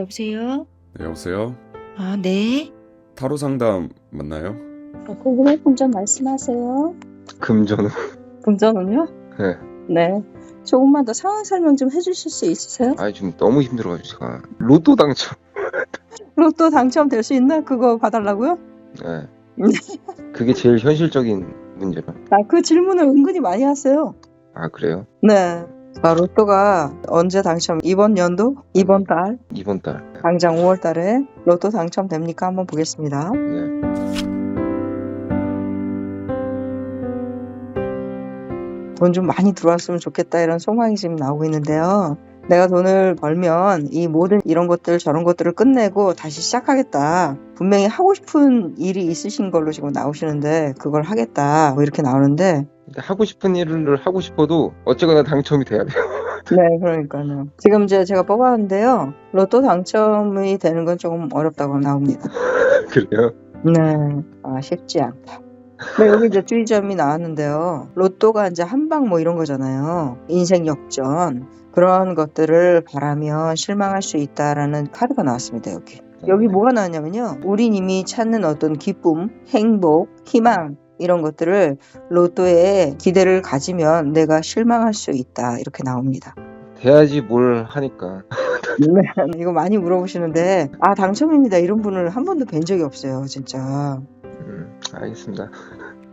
여보세요? 네, 여보세요? 아, 네. 타로 상담 맞나요? 궁금한 점 말씀하세요. 금전은 금전은요? 네. 네. 조금만 더 상황 설명 좀 해주실 수 있으세요? 아니 지금 너무 힘들어가지고 제가 로또 당첨 로또 당첨될 수 있나? 그거 봐달라고요? 네. 그게 제일 현실적인 문제라 아, 그 질문을 은근히 많이 하세요. 아 그래요? 네. 아, 로또가 언제 당첨? 이번 연도? 이번 달? 이번 달 당장 5월 달에 로또 당첨됩니까? 한번 보겠습니다. 네. 돈 좀 많이 들어왔으면 좋겠다 이런 소망이 지금 나오고 있는데요. 내가 돈을 벌면 이 모든 이런 것들 저런 것들을 끝내고 다시 시작하겠다. 분명히 하고 싶은 일이 있으신 걸로 지금 나오시는데 그걸 하겠다. 뭐 이렇게 나오는데 하고 싶은 일을 하고 싶어도 어쨌거나 당첨이 돼야 돼요 네, 그러니까요. 지금 이제 제가 뽑았는데요. 로또 당첨이 되는 건 조금 어렵다고 나옵니다. 그래요? 네, 아, 쉽지 않다. 네, 여기 이제 주의점이 나왔는데요. 로또가 이제 한방 뭐 이런 거잖아요. 인생 역전. 그런 것들을 바라면 실망할 수 있다라는 카드가 나왔습니다, 여기. 여기 뭐가 나왔냐면요. 우리님이 찾는 어떤 기쁨, 행복, 희망, 이런 것들을 로또에 기대를 가지면 내가 실망할 수 있다. 이렇게 나옵니다. 돼야지 뭘 하니까 네, 이거 많이 물어보시는데, 아, 당첨입니다. 이런 분을 한 번도 뵌 적이 없어요, 진짜. 음, 알겠습니다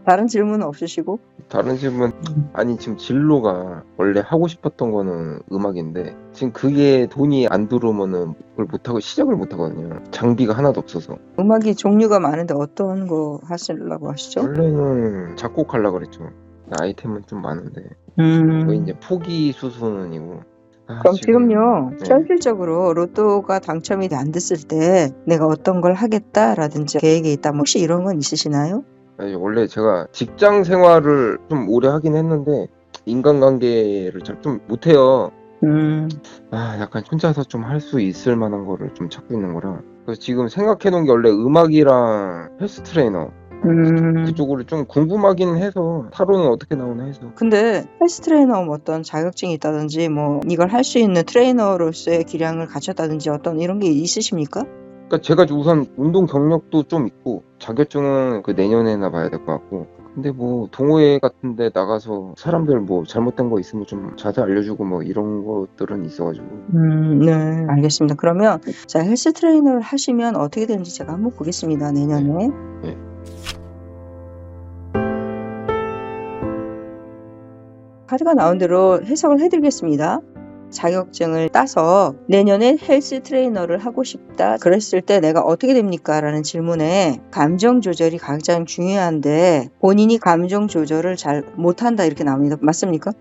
다른 질문 없으시고? 다른 질문 아니 지금 진로가 원래 하고 싶었던 거는 음악인데 지금 그게 돈이 안 들어오면은 그걸 못 하고 시작을 못 하거든요 장비가 하나도 없어서 음악이 종류가 많은데 어떤 거 하시려고 하시죠? 원래는 작곡하려고 그랬죠 아이템은 좀 많은데 음. 거의 이제 포기 수순이고 아, 그럼 지금- 지금 요, 네. 현실적으로 로또가 당첨이 안 됐을 때 내가 어떤 걸 하겠다라든지 계획이 있다, 뭐 혹시 이런 건 있으시나요? 아니, 원래 제가 직장 생활을 좀 오래 하긴 했는데 인간관계를 잘 좀 못해요. 음, 아, 약간 혼자서 좀 할 수 있을 만한 거를 좀 찾고 있는 거라. 그래서 지금 생각해 놓은 게 원래 음악이랑 헬스 트레이너 음. 그쪽으로 좀 궁금하긴 해서 타로는 어떻게 나오나 해서. 근데 헬스 트레이너 뭐 어떤 자격증이 있다든지 뭐 이걸 할 수 있는 트레이너로서의 기량을 갖췄다든지 어떤 이런 게 있으십니까? 그러니까 제가 우선 운동 경력도 좀 있고 자격증은 그 내년에나 봐야 될 것 같고. 근데 뭐 동호회 같은데 나가서 사람들 뭐 잘못된 거 있으면 좀 자세 알려주고 뭐 이런 것들은 있어가지고 음, 네, 알겠습니다. 그러면 자 헬스 트레이너를 하시면 어떻게 되는지 제가 한번 보겠습니다. 내년에. 네. 카드가 나온 대로 해석을 해드리겠습니다. 자격증을 따서 내년에 헬스 트레이너를 하고 싶다. 그랬을 때 내가 어떻게 됩니까? 라는 질문에 감정 조절이 가장 중요한데 본인이 감정 조절을 잘 못한다 이렇게 나옵니다. 맞습니까?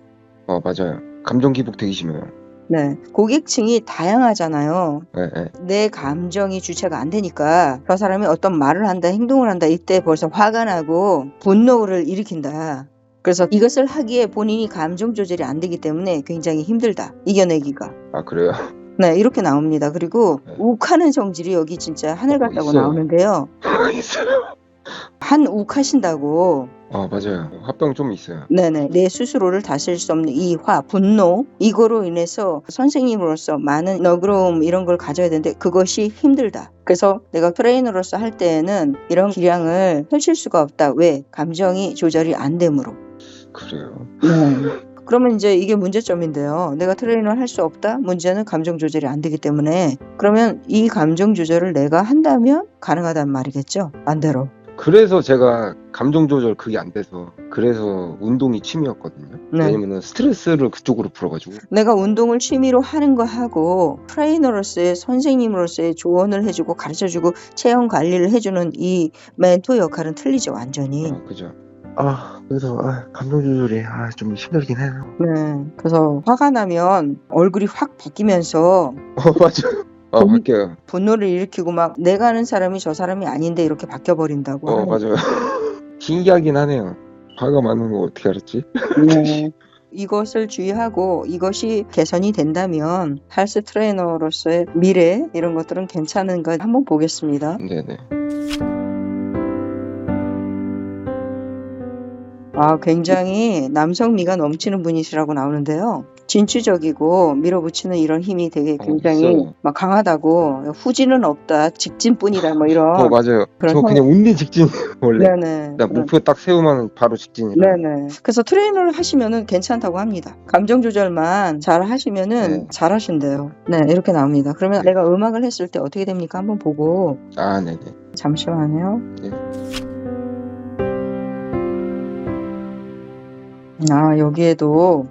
어 맞아요. 감정 기복 되게 심해요. 네. 고객층이 다양하잖아요. 네, 네. 내 감정이 주체가 안 되니까 저 사람이 어떤 말을 한다, 행동을 한다, 이때 벌써 화가 나고 분노를 일으킨다. 그래서 이것을 하기에 본인이 감정 조절이 안 되기 때문에 굉장히 힘들다. 이겨내기가. 아 그래요? 네, 이렇게 나옵니다. 그리고 네. 욱하는 성질이 여기 진짜 하늘 어, 같다고 있어요. 나오는데요. 있어요. 한 욱하신다고. 아 맞아요. 화병 좀 있어요. 네네. 내 스스로를 다스릴 수 없는 이 화, 분노, 이거로 인해서 선생님으로서 많은 너그러움 이런 걸 가져야 되는데 그것이 힘들다. 그래서 내가 트레이너로서 할 때에는 이런 기량을 펼칠 수가 없다. 왜? 감정이 조절이 안 되므로. 그래요. 그러면 이제 이게 문제점인데요. 내가 트레이너를 할 수 없다? 문제는 감정 조절이 안 되기 때문에 그러면 이 감정 조절을 내가 한다면 가능하단 말이겠죠. 반대로. 그래서 제가 감정 조절 그게 안 돼서 그래서 운동이 취미였거든요. 네. 왜냐면은 스트레스를 그쪽으로 풀어가지고. 내가 운동을 취미로 하는 거 하고 트레이너로서의 선생님으로서의 조언을 해주고 가르쳐주고 체형 관리를 해주는 이 멘토 역할은 틀리죠 완전히. 아 그죠. 아 그래서 아, 감정 조절이 아, 좀 힘들긴 해요. 네. 그래서 화가 나면 얼굴이 확 바뀌면서 어 맞아요. 아 음. 바뀌어요. 분노를 일으키고 막 내가 아는 사람이 저 사람이 아닌데 이렇게 바뀌어 버린다고. 어 맞아요. 신기하긴 하네요. 화가 많은 거 어떻게 알았지? 네. 이것을 주의하고 이것이 개선이 된다면 헬스 트레이너로서의 미래 이런 것들은 괜찮은 거 한번 보겠습니다. 네네. 아, 굉장히 남성미가 넘치는 분이시라고 나오는데요. 진취적이고 밀어붙이는 이런 힘이 되게 어, 굉장히. 막 강하다고 후지는 없다 직진뿐이다 뭐 이런 어 맞아요. 그런 저 성- 그냥 운리 직진 원래. 네네 나 목표 딱 세우면 바로 직진이라. 네네 그래서 트레이너를 하시면은 괜찮다고 합니다 감정 조절만 잘 하시면은 네. 잘 하신대요 네 이렇게 나옵니다 그러면 내가 음악을 했을 때 어떻게 됩니까 한번 보고 아 네네. 잠시만요 네. 아 여기에도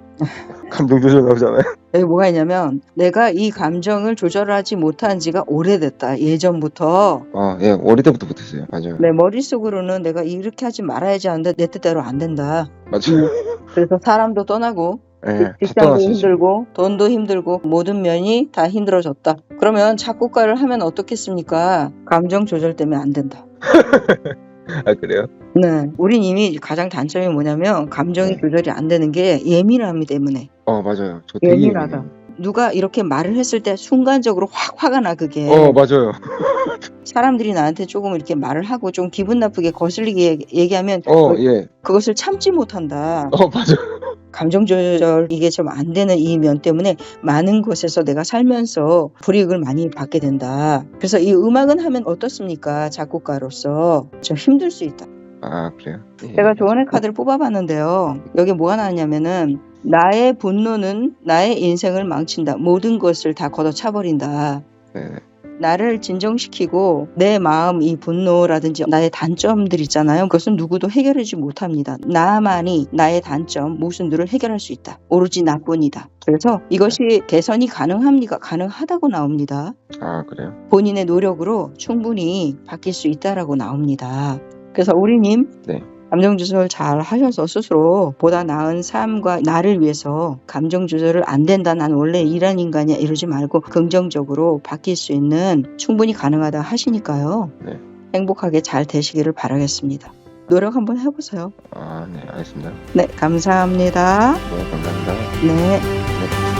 감정 조절 나오잖아요. 여기 뭐가 있냐면 내가 이 감정을 조절하지 못한 지가 오래됐다 예전부터 아 예 어릴 때부터 못했어요. 맞아요. 내 머릿속으로는 내가 이렇게 하지 말아야지 하는데 내 뜻대로 안 된다 맞아요. 그래서 사람도 떠나고 예. 다 직장도. 힘들고 돈도 힘들고 모든 면이 다 힘들어졌다 그러면 작곡가를 하면 어떻겠습니까 감정 조절 때문에 안 된다 아 그래요? 네 우린 이미 가장 단점이 뭐냐면 감정이 네. 조절이 안 되는 게 예민함이 때문에 어 맞아요. 저 되게 예민하다. 예민해요. 누가 이렇게 말을 했을 때 순간적으로 확 화가 나 그게 어 맞아요. 사람들이 나한테 조금 이렇게 말을 하고 좀 기분 나쁘게 거슬리게 얘기- 얘기하면 어 예. 그것을 참지 못한다. 어 맞아요. 감정 조절 이게 좀 안 되는 이 면 때문에 많은 곳에서 내가 살면서 불이익을 많이 받게 된다. 그래서 이 음악은 하면 어떻습니까? 작곡가로서 좀 힘들 수 있다. 아 그래요? 예. 제가 조언의 카드를 뽑아봤는데요. 여기 뭐가 나왔냐면은 나의 분노는 나의 인생을 망친다. 모든 것을 다 걷어차버린다. 네네. 나를 진정시키고 내 마음 이 분노라든지 나의 단점들 있잖아요. 그것은 누구도 해결하지 못합니다. 나만이 나의 단점 모순들을 해결할 수 있다. 오로지 나뿐이다. 그래서 이것이 개선이 가능합니까? 가능하다고 나옵니다. 아 그래요? 본인의 노력으로 충분히 바뀔 수 있다라고 나옵니다. 그래서 우리님 네. 감정 조절 잘 하셔서 스스로 보다 나은 삶과 나를 위해서 감정 조절을 안 된다. 난 원래 이런 인간이야. 이러지 말고 긍정적으로 바뀔 수 있는 충분히 가능하다 하시니까요. 네. 행복하게 잘 되시기를 바라겠습니다. 노력 한번 해보세요. 아 네 알겠습니다. 네, 감사합니다. 네 감사합니다. 네. 네.